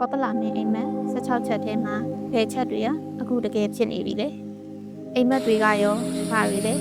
ကောပလာမင်းအိမ်မက်16ချက်ထဲမှာဘယ်ချက်တွေကအခုတကယ်ဖြစ်နေပြီလေအိမ်မက်တွေကရောဘာတွေလဲ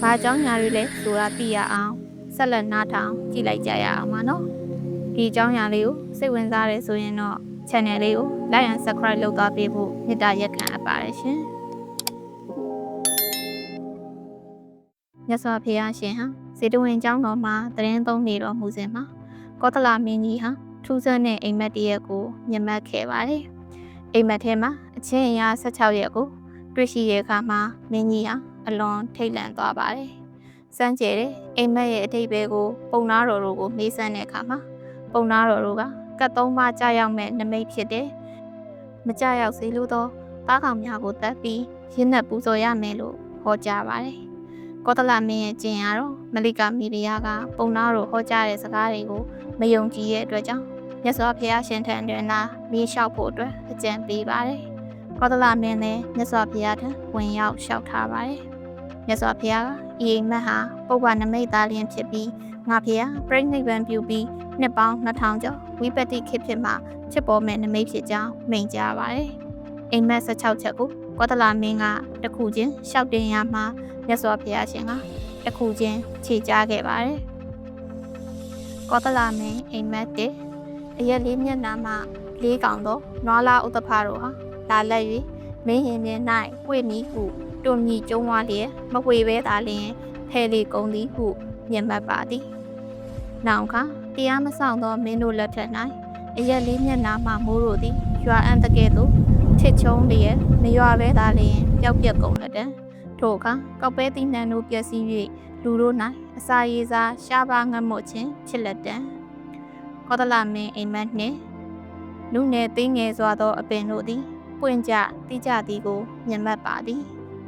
ဘာကြောင့်ညာတွေလဲဆိုတာသိရအောင်ဆက်လက်နားထောင်ကြည့်လိုက်ကြရအောင်ပါနော်ဒီအကြောင်းအရာလေးကိုစိတ်ဝင်စားတယ်ဆိုရင်တော့ channel လေးကို like and subscribe လုပ်သွားပေးဖို့မေတ္တာရက်ခံအပ်ပါတယ်ရှင်မြတ်စွာဘုရားရှင်ဟာဇေတဝင်ကျောင်းတော်မှာတရင်သုံးနေတော်မူစဉ်မှာကောသလမင်းကြီးဟာ ထူးဆန်းတဲ့အိမ်မက်တရက်ကိုမြတ်မှတ်ခဲ့ပါတယ်။အိမ်မက်ထဲမှာအချင်းအရာ16ရက်ကိုတွေ့ရှိတဲ့အခါမှာမင်းကြီးဟာအလွန်ထိတ်လန့်သွားပါတယ်။စမ်းကြဲတဲ့အိမ်မက်ရဲ့အထိပ္ပယ်ကိုပုံနာတော်တို့ကိုမေးစမ်းတဲ့အခါမှာပုံနာတော်တို့ကကတ်သုံးပါးကြာရောက်မဲ့နမိတ်ဖြစ်တဲ့မကြာရောက်စေလို့တော့တားကောင်များကိုတတ်ပြီးရင်းနှက်ပူဇော်ရမယ်လို့ဟောကြားပါတယ်။ ကောသလမင်းရဲ့ကျင့်ရတော့မလိကာမီဒီယာကပုံနာတော်ဟောကြားတဲ့စကားတွေကိုမယုံကြည်ရဲ့အတွက်ကြောင့်မြတ်စွာဘုရားရှင်ထံတွင်လာမြေလျှောက်ဖို့အတွက်အကြံပေးပါတယ်။ကောသလမင်းလည်းမြတ်စွာဘုရားထံဝင်ရောက်လျှောက်ထားပါတယ်။မြတ်စွာဘုရားကဤအိမ်မက်ဟာပုပ္ပနမိတ်သားလျင်ဖြစ်ပြီးငါဘုရားပြိဋိနိဗ္ဗာန်ပြုပြီးနှစ်ပေါင်း2000ကျော်ဝိပတ္တိခေတ်ဖြစ်မှဖြစ်ပေါ်မဲ့နမိတ်ဖြစ်ကြောင်းမိန့်ကြားပါတယ်။ အိမ်မက်16ချက်ကိုကောသလမင်းကတခုချင်းလျှောက်တင်ရမှာမြတ်စွာဘုရားရှင်ကတခုချင်းခြေကြားခဲ့ပါတယ်။ကောသလမင်းအိမ်မက်တဲ့အရက်လေးမျက်နှာမှာလေးကောင်သောနွားလာဥတ္တဖတို့ဟာလာလက်၍မင်းရင်မြင်၌ဝိမိဟုတွန်မြီကျုံးဝါလျက်မဝေပဲသာလျင်ဖဲလေကုံသည်ဟုမြင်မှတ်ပါသည်။နောင်ခါတရားမဆောင်သောမင်းတို့လက်ထက်၌အရက်လေးမျက်နှာမှမိုးတို့သည်ရွာအံတကဲ့သို့ ထစ်ချုံလျက်မရွာပဲသာလျင်ပျောက်ပြက်ကုန်လက်တံထိုအခါကောက်ပဲတိနှံတို့ပျက်စီး၍လူတို့၌အစာရည်စားရှားပါငတ်မှုခြင်းဖြစ်လက်တံကောသလမင်းအိမ်မက်နှင့်လူနယ်သိငယ်စွာသောအပင်တို့သည်ပွင့်ကြတိကြသည်ကိုမြင်မှတ်ပါသည်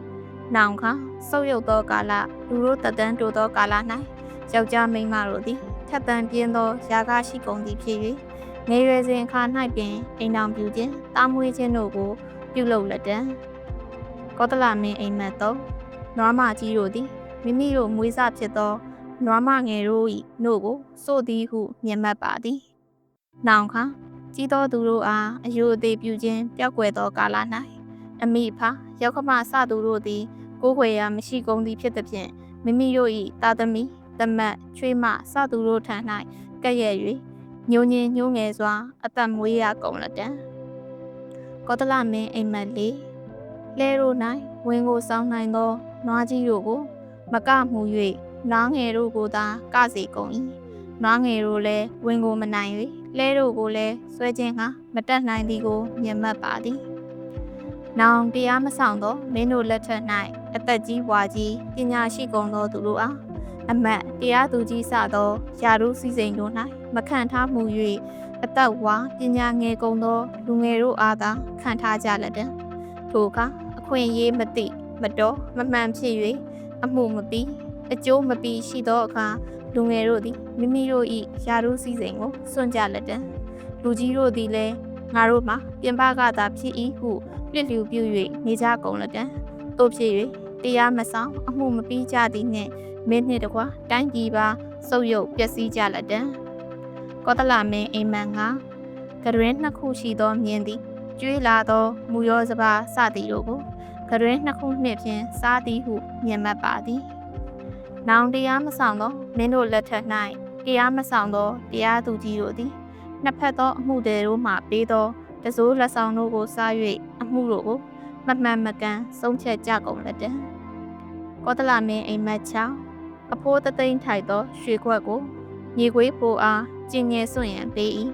။နောင်ခါဆုပ်ယုပ်သောကာလလူတို့တတန်းတိုသောကာလ၌ယောက်ျားမိန်းမတို့သည်ထက်သန်ပြင်းသောယာကရှိကုန်သည်ဖြစ်၍ ငယ်ရွယ်စဉ်အခါ၌ပင်အိမ်တော်ပြုခြင်းတာမွေးခြင်းတို့ကို ပြုလုပ်လက်တံကောသလမင်းအိမ်မက်သောနွားမကြီးတို့သည်မိမိတို့မွေးစဖြစ်သောနွားမငယ်တို့၏နို့ကိုစိုးသည်ဟုမြင်မှတ်ပါသည်။နောင်ခါကြီးသောသူတို့အားအယုအသေးပြုခြင်းပျောက်ကွယ်သောကာလ၌အမိဖာရောက်ခမစသူတို့သည်ကိုးခွေရာမရှိကုန်သည်ဖြစ်သည်ဖြင့်မိမိတို့၏တာသမီတမတ်ချွေးမစသူတို့ထံ၌ကဲ့ရဲ့၍ ညိုညင်ညိုးငယ်စွာ အသက်မွေးရကုန်လတံကောသလမင်းအိမ်မက်လေးလဲတို့၌ဝင်းကိုစောင်းနိုင်သောနွားကြီးတို့ကို မကမှု၍နွားငယ်တို့ကိုသာကစေကုန်၏နွားငယ်တို့လည်းဝင်းကိုမနိုင်၍လဲတို့ကိုလည်းဆွဲခြင်းကမတက်နိုင်သည်ကိုမြင်မှတ်ပါသည်။နောင်တရားမဆောင်သောမင်းတို့လက်ထက်၌အသက်ကြီးပွားကြီးပညာရှိကုန်သောသူတို့အားအမတ်တရားသူကြီးစသောယာရုစည်းစိမ်တို့၌ မခံထားမှု၍အသက်ဝါပညာငယ်ကုန်သောလူငယ်တို့အားသာခံထားကြလက်တံထိုအခါအခွင့်အရေးမသိမတော်မမှန်ဖြစ်၍အမှုမပြီးအကျိုးမပြီးရှိသောအခါလူငယ်တို့သည်မိမိတို့၏ယာရုစည်းစိမ်ကိုစွန့်ကြလက်တံလူကြီးတို့သည်လည်းငါတို့မှာပြင်ပကသာဖြစ်၏ဟုပြစ်လျူပြု၍နေကြကုန်လက်တံတို့ဖြစ်၍တရားမဆောင်အမှုမပြီးကြသည်နှင့်မင်းနှင့်တကွာတိုင်းပြည်ပါစုပ်ယုပ်ပျက်စီးကြလက်တံ ကောသလမင်းအိမ်မန်ကကရွင်းနှစ်ခုရှိသောမြင်းသည်ကျွေးလာသောမူရောစပါစသည်တို့ကိုကရွင်းနှစ်ခုနှင့်ဖြင့်စားသည်ဟုမြင်မှတ်ပါသည်။နောင်တရားမဆောင်သောမင်းတို့လက်ထက်၌တရားမဆောင်သောတရားသူကြီးတို့သည်နှစ်ဖက်သောအမှုတွေတို့မှပေးသောတစိုးလက်ဆောင်တို့ကိုစား၍အမှုတို့ကိုမမှန်မကန်ဆုံးဖြတ်ကြကုန်လက်တံကောသလမင်းအိမ်မက်ချောင်းအဖိုးတသိန်းထိုက်သောရွှေခွက်ကိုမြေခွေးဖိုးအား ကျင်ငယ်စွန့်ရန်ပေး၏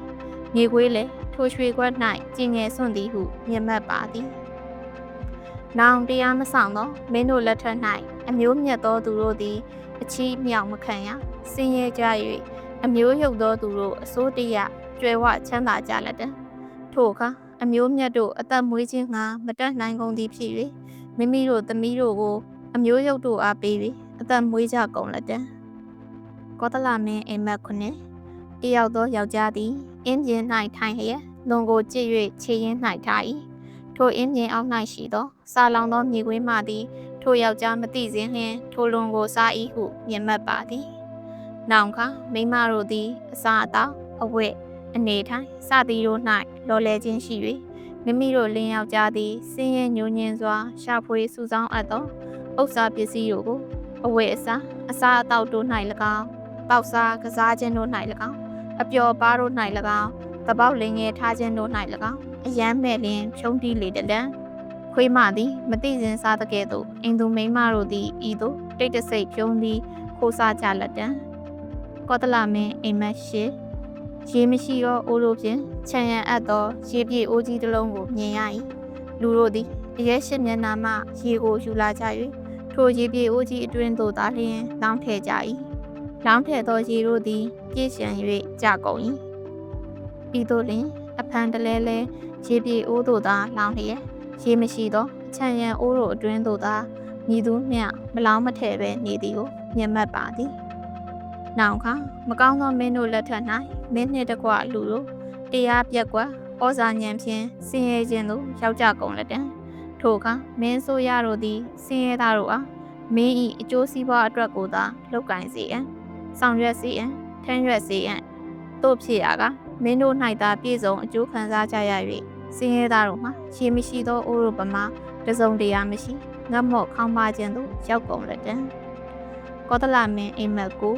မြေခွေးလည်းထိုရွှေခွက်၌ကျင်ငယ်စွန့်သည်ဟုမြင်မှတ်ပါသည်။နောင်တရားမဆောင်သောမင်းတို့လက်ထက်၌အမျိုးမြတ်သောသူတို့သည် အချီးမြောက်မခံရဆင်းရဲကြ၍အမျိုးရုပ်သောသူတို့အစိုးတရကျွယ်ဝချမ်းသာကြလက်တံထို့အခါအမျိုးမြတ်တို့အသက်မွေးခြင်းငါမတက်နိုင်ကုန်သည်ဖြစ်၍မိမိတို့သမီးတို့ကို အမျိုးရုပ်တို့အားပေးပြီးအသက်မွေးကြကုန်လက်တံကောသလမင်းအိမ်မက်ခုနှစ် တယောက်သောယောက်ျားသည်အင်းပြင်၌ထိုင်လျက်လွန်ကိုကြည့်၍ခြေရင်း၌ထား၏ထိုအင်းပြင်အောက်၌ရှိသောစာလောင်သောမြေခွေးမှသည်ထိုယောက်ျားမသိစဉ်လျှင်ထိုလွန်ကိုစား၏ဟုမြင်မှတ်ပါသည်နောင်ခါမိမတို့သည်အစာအသောက်အဝတ်အနေထိုင်စသည်တို့၌လော်လဲခြင်းရှိ၍မိမိတို့လင်းယောက်ျားသည်စင်းရဲညှိုးညင်းစွာရှာဖွေစုဆောင်းအပ်သောဥစ္စာပစ္စည်းတို့ကိုအဝတ်အစားအစားအသောက်တို့၌၎င်းပေါက်စားကစားခြင်းတို့၌၎င်း အပျော်ပါးတို့၌၎င်းတပေါက်လင်ငယ်ထားခြင်းတို့၌၎င်းအယမ်းမဲ့လင်ဖြုံးတီးလေတလံခွေးမသည်မသိစဉ်စားတဲ့ကဲ့သို့အိမ်သူမိန်းမတို့သည်ဤသို့တိတ်တဆိတ်ဖြုံးသည်ခိုးစားကြလက်တံကောတလမင်းအိမ်မက်ရှိရေမရှိသောအိုးတို့ဖြင့်ခြံရံအပ်သောရေပြေအိုးကြီးတစ်လုံးကိုမြင်ရ၏လူတို့သည်အရဲရှိမျက်နှာမှရေကိုယူလာကြ၍ထိုရေပြေအိုးကြီးအတွင်းသို့သာလျှင်လောင်းထည့်ကြ၏ လောင်းထည့်သောရေတို့သည် ပြည့်စံ၍ကြကုန်၏ဤသို့လျှင်အဖန်တလဲလဲရေပြေအိုးတို့သာလောင်းလျက်ရေမရှိသောအချံရံအိုးတို့အတွင်းသို့သာမြည်သူမျှမလောင်းမထည့်ပဲနေသည်ကိုမြင်မှတ်ပါသည်။နောက်ခါမကောင်းသောမင်းတို့လက်ထက်၌မင်းနှင့်တကွလူတို့တရားပြက်ကွက်ဩဇာညံဖြင့်ဆင်းရဲခြင်းသို့ရောက်ကြကုန်လက်တံထိုအခါမင်းဆိုရတို့သည်ဆင်းရဲသားတို့အားမင်း၏အကျိုးစီးပွားအတွက်ကိုသာလောက်ကင်စေရန် ဆောင်ရွက်စေရန်ထမ်းရွက်စေရန်တို့ဖြစ်ရာကမင်းတို့၌သာပြည့်စုံအကျိုးခံစားကြရ၍ဆင်းရဲသားတို့မှာရှေမရှိသောအိုးတို့ပမာတစုံတရာမရှိငတ်မော့ခေါင်းပါခြင်းသို့ရောက်ကုန်လက်တံကောသလမင်းအိမ်မက်ကို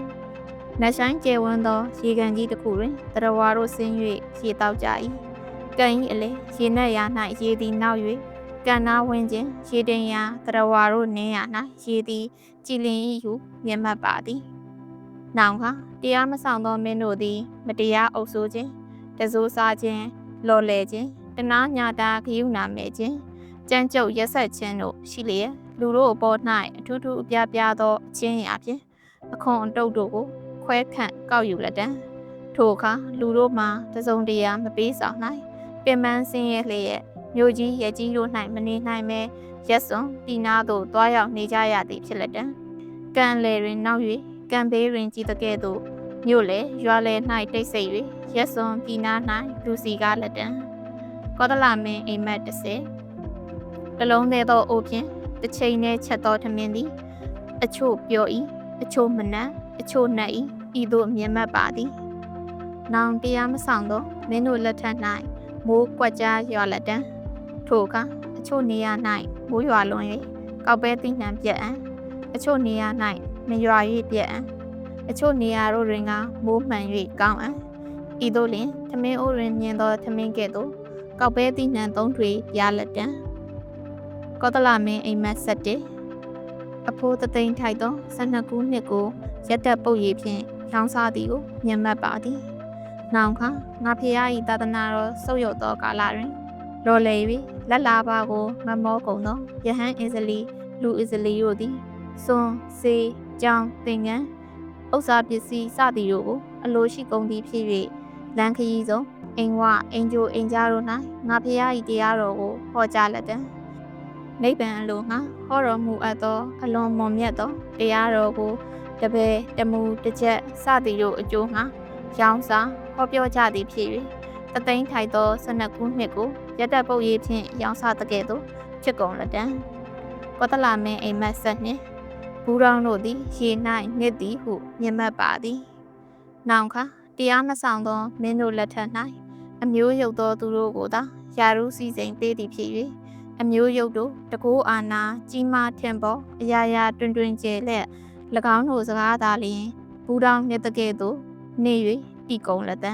နတ်ဆိုင်ကျဲဝန်းသောရေကန်ကြီးတစ်ခုတွင်တရဝါတို့ဆင်း၍ရေတောက်ကြ၏ကံဤအလေရေနက်ရာ၌ရေသည်နောက်၍ကံနာဝင်းခြင်းရေတင်ရာတရဝါတို့နင်းရာ၌ရေသည်ကြည်လင်၏ဟုမြင်မှတ်ပါသည် နောင်ကတရားမဆောင်သောမင်းတို့သည် မတရားအုပ်ဆိုးခြင်းတစိုးစားခြင်းလော်လဲခြင်းတနာညာတာခရုဏာမဲ့ခြင်းကြမ်းကြုတ်ရက်ဆက်ခြင်းတို့ရှိလျက်လူတို့အပေါ်၌အထူးထူးအပြားပြားသောအချင်းအပြင်အခွန်အတုပ်တို့ကိုခွဲခန့်ကောက်ယူလက်တံထိုအခါလူတို့မှာတစုံတရာမပေးဆောင်နိုင်ပင်ပန်းဆင်းရဲလျက်မြို့ကြီးရဲကြီးတို့၌မနေနိုင်မဲရက်စွန်ပြည်နာသို့တွားရောက်နေကြရသည်ဖြစ်လက်တံကံလေတွင်နောက်၍ ကံဘေးတွင်ကြည်တကဲ့သို့မြို့လေရွာလေ၌တိတ်ဆိတ်၍ရက်စွန်ပြည်နာ၌လူစီကားလက်တံကောသလမင်းအိမ်မက်30တလုံးသေးသောအိုဖြင့်တစ်ချိန်နဲ့ချက်သောထမင်းသည် အချို့ပြော၏အချို့မနက်အချို့နှက်၏ဤသို့မြင်မှတ်ပါသည်။နောင်တရားမဆောင်သောမင်းတို့လက်ထက်၌မိုးကွက်ကြားရွာလက်တံထိုအခါအချို့နေရာ၌မိုးရွာလွန်၍ကောက်ပဲသိနှံပြက်အံအချို့နေရာ၌ မရွာ၍ပြက်အံအချို့နေရာတို့တွင်ကမိုးမှန်၍ကောင်းအံဤသို့လျှင်သမင်းအိုးတွင်မြင်သောသမင်းကဲ့သို့ကောက်ပဲသိနှံသုံးထွေပြလက်တံကောသလမင်းအိမ်မက်ဆက်တဲ့အဖိုးတသိန်းထိုက်သော12ခုနှစ်ကိုရက်တက်ပုတ်ရည်ဖြင့်ရောင်းစားသည်ကိုမြင်မှတ်ပါသည်။နောင်ခါငါဖျား၏သာသနာတော်ဆုတ်ယုတ်သောကာလတွင်လော်လေ၍လက်လာပါကိုမမောကုန်သောယဟန်အစ္စလီလူအစ္စလီတို့သည်စွန်စေ ကြောင်သင်္ကန်းဥစ္စာပစ္စည်းစသည်တို့ကိုအလိုရှိကုန်သည်ဖြစ်၍လန်ခရီးဆုံးအိမ်ဝအင်ဂျိုအင်ဂျာတို့၌ငါဖျား၏တရားတော်ကိုဟောကြားလက်တံနိဗ္ဗာန်အလိုငါဟောတော်မူအပ်သောအလွန်မွန်မြတ်သောတရားတော်ကိုတပယ်တမူတစ်ချက်စသည်တို့အကျိုးငါရောင်းစားဟောပြောကြသည်ဖြစ်၍တသိန်းထိုက်သောဆနက်ကူးနှစ်ကိုရတပုတ်ရေးဖြင့်ရောင်းစားတကဲ့သို့ဖြစ်ကုန်လက်တံကောတလာမင်းအိမ်မက်ဆက်နှင့် ဘူးရောင်တို့သည်ရေ၌နှစ်သည်ဟုမြင်မှတ်ပါသည်နောင်ခါတရားမဆောင်သောမင်းတို့လက်ထက်၌အမျိုးရုပ်သောသူတို့ကိုသာယာရုစည်းစိမ်ပေးသည်ဖြစ်၍အမျိုးရုပ်တို့တကိုးအာနာကြီးမားထင်ပေါ်အရာရာတွင်တွင်ကျဲလက်၎င်းတို့စကားသာလျင်ဘူးတောင်မြတ်တကဲ့သို့နေ၍တီကုံလက်တံ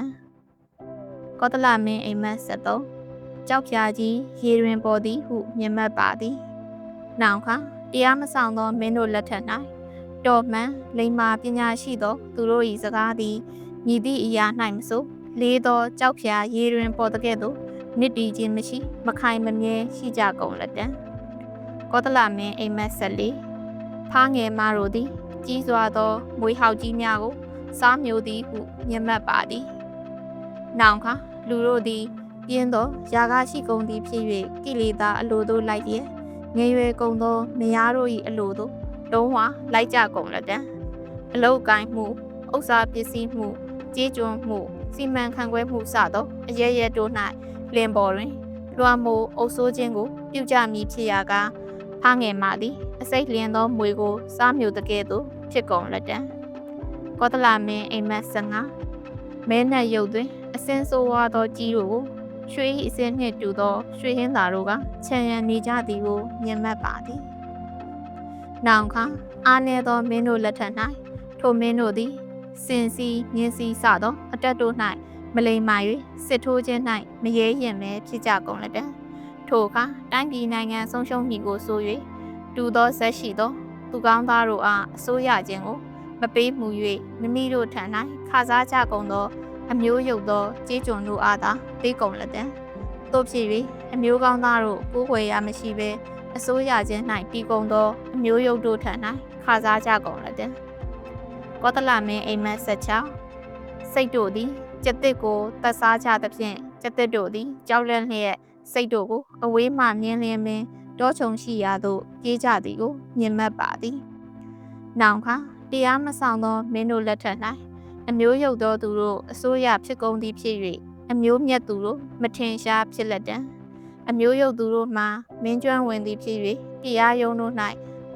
ကောတလမင်းအိမ်မက်73ကြောက်ဖြာကြီးရေတွင်ပေါ်သည်ဟုမြင်မှတ်ပါသည်နောင်ခါ တရားမဆောင်သောမင်းတို့လက်ထက်၌တော်မှန်လိမ္မာပညာရှိသော သူတို့၏စကားသည်မြည်သည့်အရာ၌မဆိုလေးသောကြောက်ဖြာရေတွင်ပေါ်တကဲ့သို့နစ်တီခြင်းမရှိ မခိုင်မမြဲရှိကြကုန်လက်တံကောတလမင်းအိမ်မက်14ဖားငယ်မတို့သည် ကြီးစွာသောမွေဟောက်ကြီးများကို စားမျိုးသည်ဟုမြင်မှတ်ပါသည်။နောင်ခါလူတို့သည်ပြင်းသောယာကရှိကုန်သည်ဖြစ်၍ကိလေသာအလိုတို့လိုက်လျက် ငယ်ရွယ်ကုန်သောမယားတို့၏အလိုတို့လုံးဝလိုက်ကြကုန်လက်တံအလုတ်ကိုင်းမှုဥစ္စာပစ္စည်းမှုကြေးကျွန်မှုစီမံခန့်ခွဲမှုစသောအရရတို့၌လင်ပေါ်တွင်လွှမ်းမိုးအုပ်ဆိုးခြင်းကိုပြုကြမည်ဖြစ်ရာကဖားငယ်မှသည်အစိတ်လျင်သောမွေကိုစားမျိုးတကဲ့သို့ဖြစ်ကုန်လက်တံကောသလမင်းအိမ်မက်15မဲနက်ရုပ်တွင်အအစင်းဆိုးဝါးသောကြီးတို့ကို ရွှေ၏အစင်းနှင့်တူသောရွှေဟင်းသာတို့ကခြံရံနေကြသည်ကိုမြင်မှတ်ပါသည်။နောင်ခါအားနည်းသောမင်းတို့လက်ထက်၌ထိုမင်းတို့သည်စင်စီမြင်းစီစသောအတက်တို့၌မလိမ္မာ၍စစ်ထိုးခြင်း၌မရေရင်ပဲဖြစ်ကြကုန်လက်တံထိုအခါတိုင်းပြည်နိုင်ငံဆုံးရှုံးမည်ကိုဆို၍တူသောဇက်ရှိသောသူကောင်းသားတို့အားအစိုးရခြင်းကိုမပေးမှု၍မိမိတို့ထံ၌ခါစားကြကုန်သော အမျိုးယုတ်သောကြေးကျွန်တို့အားသာပေးကုန်လက်တံတို့ဖြစ်၍အမျိုးကောင်းသားတို့ကိုးကွယ်ရမရှိဘဲအစိုးရခြင်း၌တည်ကုန်သောအမျိုးယုတ်တို့ထံ၌ခါစားကြကုန်လက်တံကောသလမင်းအိမ်မက်ဆက်ချောင်းစိတ်တို့သည်ကျက်တစ်ကိုတတ်စားကြသဖြင့်ကျက်တစ်တို့သည်ကြောက်လန့်လျက်စိတ်တို့ကိုအဝေးမှမြင်လျင်ပင်တောချုံရှိရာသို့ပြေးကြသည်ကိုမြင်မှတ်ပါသည်။နောင်ခါတရားမဆောင်သောမင်းတို့လက်ထက်၌ အမျိုးယုတ်သောသူတို့အစိုးရဖြစ်ကုန်သည်ဖြစ်၍အမျိုးမြတ်သူတို့မထင်ရှားဖြစ်လက်တံအမျိုးယုတ်သူတို့မှမင်းကျွမ်းဝင်သည်ဖြစ်၍တရားယုံတို့၌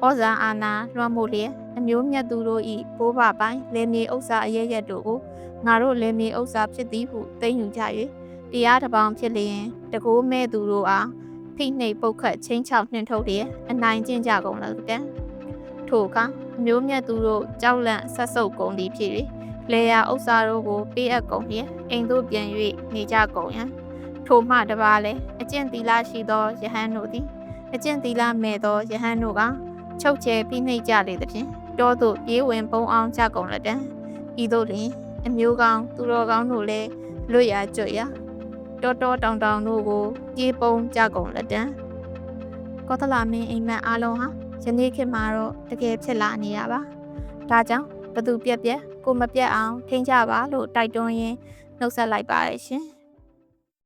ဩဇာအာဏာလွှမ်းမိုးလျက်အမျိုးမြတ်သူတို့၏ဘိုးဘပိုင်းလင်းမြေဥစ္စာအရရက်တို့ကိုငါတို့လင်းမြေဥစ္စာဖြစ်သည်ဟုသိမ်းယူကြ၍တရားတစ်ပေါင်းဖြစ်လျင်တကိုးမဲ့သူတို့အားဖိနှိပ်ပုတ်ခတ်ချင်းချောက်နှင်ထုတ်လျက်အနိုင်ကျင့်ကြကုန်လတံထိုအခါအမျိုးမြတ်သူတို့ကြောက်လန့်ဆက်ဆုပ်ကုန်သည်ဖြစ်၍ လေယာဥစ္စာတို့ကိုပေးအပ်ကုန်လျက်အိမ်သို့ပြန်၍နေကြကုန်ရန်ထိုမှတပါလဲအကျင့်သီလရှိသောယဟန်တို့သည်အကျင့်သီလမဲ့သောယဟန်တို့ကချုပ်ချယ်ဖိနှိပ်ကြလေသဖြင့်တောသို့ပြေးဝင်ပုံအောင်ကြကုန်လတံဤသို့တွင် အမျိုးကောင်းသူတော်ကောင်းတို့လည်းလွတ်ရကြွရတောတောတောင်တောင်တို့ကိုပြေးပုံကြကုန်လက်တံကောသလမင်းအိမ်မက်အားလုံးဟာယနေ့ခေတ်မှာတော့တကယ်ဖြစ်လာနေရပါဒါကြောင့်ဘသူပြက်ပြက် ကိုမပြက်အောင်ထိန်းကြပါလို့တိုက်တွန်းရင်းနှုတ်ဆက်လိုက်ပါရရှင်